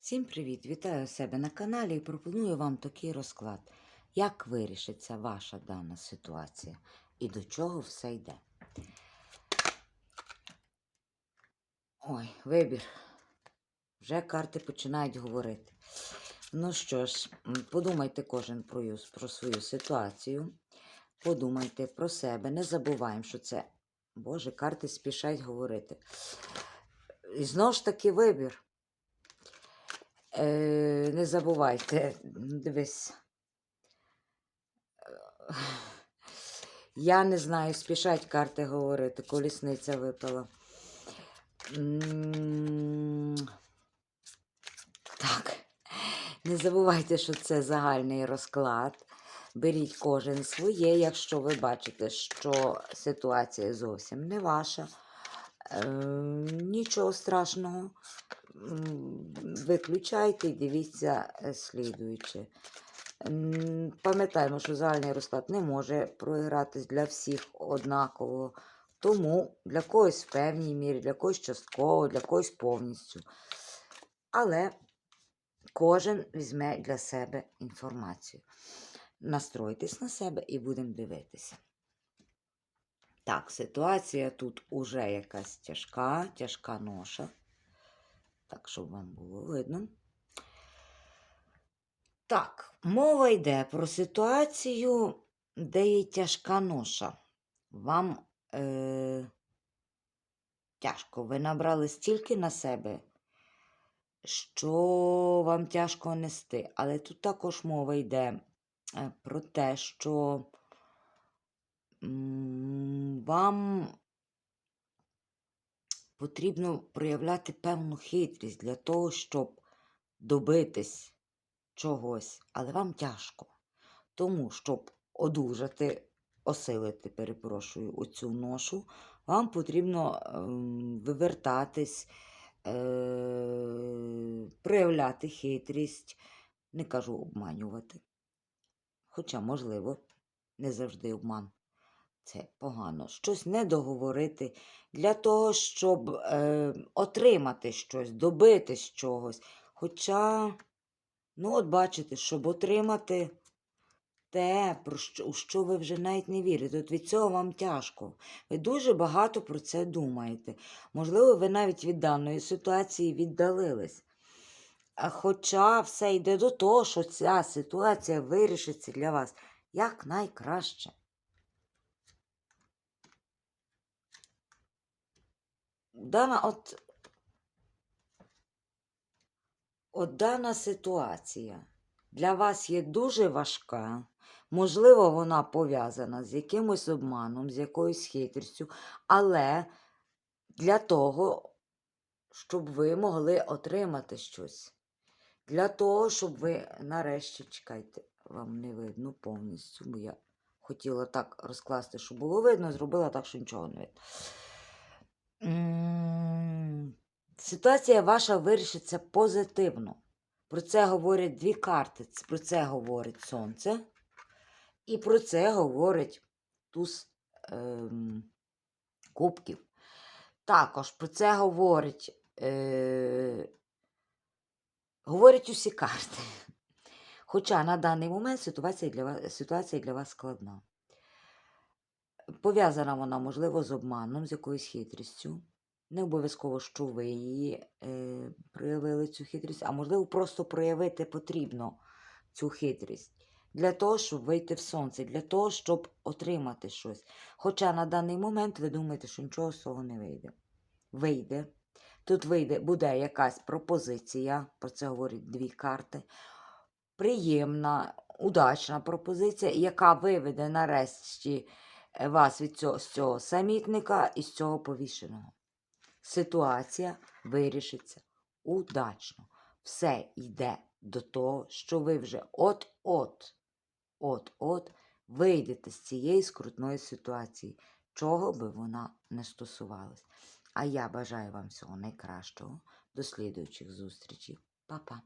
Всім привіт! Вітаю себе на каналі і пропоную вам такий розклад. Як вирішиться ваша дана ситуація і до чого все йде. Ой, вибір. Вже карти починають говорити. Ну що ж, подумайте кожен про, про свою ситуацію. Подумайте про себе. Не забуваємо, що це. Боже, карти спішать говорити. І знову ж таки вибір. Е, не забувайте, дивись. Я не знаю, спішать карти говорити, колісниця випала. Так, не забувайте, що це загальний розклад. Беріть кожен своє, якщо ви бачите, що ситуація зовсім не ваша. Е, нічого страшного. Виключайте і дивіться е, слідуюче. Пам'ятаємо, що загальний розклад не може програтись для всіх однаково. Тому для когось в певній мірі, для когось частково, для когось повністю. Але кожен візьме для себе інформацію. Настройтесь на себе і будемо дивитися. Так, ситуація тут уже якась тяжка, тяжка ноша. Так, щоб вам було видно. Так, мова йде про ситуацію, де є тяжка ноша. Вам е, тяжко. Ви набрали стільки на себе, що вам тяжко нести. Але тут також мова йде е, про те, що вам потрібно проявляти певну хитрість для того, щоб добитись чогось, але вам тяжко. Тому, щоб одужати, осилити, перепрошую, оцю ношу, вам потрібно ем, вивертатись, е, проявляти хитрість, не кажу обманювати. Хоча, можливо, не завжди обман. Це погано. Щось не договорити для того, щоб е, отримати щось, добитись чогось. Хоча, ну, от бачите, щоб отримати те, про що, у що ви вже навіть не вірите. От від цього вам тяжко. Ви дуже багато про це думаєте. Можливо, ви навіть від даної ситуації віддалились. Хоча все йде до того, що ця ситуація вирішиться для вас як найкраще. Дана, от, от дана ситуація для вас є дуже важка. Можливо, вона пов'язана з якимось обманом, з якоюсь хитрістю, але для того, щоб ви могли отримати щось. Для того, щоб ви нарешті, чекайте, вам не видно повністю, бо я хотіла так розкласти, щоб було видно, зробила так, що нічого не видно. Ситуація ваша вирішиться позитивно. Про це говорять дві карти. Про це говорить сонце. І про це говорить туз ем, кубків. Також про це говорить, е, говорять усі карти. Хоча на даний момент ситуація для вас, ситуація для вас складна. Пов'язана вона, можливо, з обманом, з якоюсь хитрістю. Не обов'язково, що ви її е, проявили цю хитрість, а можливо, просто проявити потрібно цю хитрість для того, щоб вийти в сонце, для того, щоб отримати щось. Хоча на даний момент ви думаєте, що нічого з цього не вийде. Вийде. Тут вийде, буде якась пропозиція, про це говорять дві карти. Приємна, удачна пропозиція, яка виведе нарешті е, вас від цього, з цього самітника і з цього повішеного. Ситуація вирішиться удачно. Все йде до того, що ви вже от-от, от-от вийдете з цієї скрутної ситуації, чого би вона не стосувалась. А я бажаю вам всього найкращого. До слідуючих зустрічей. Па-па.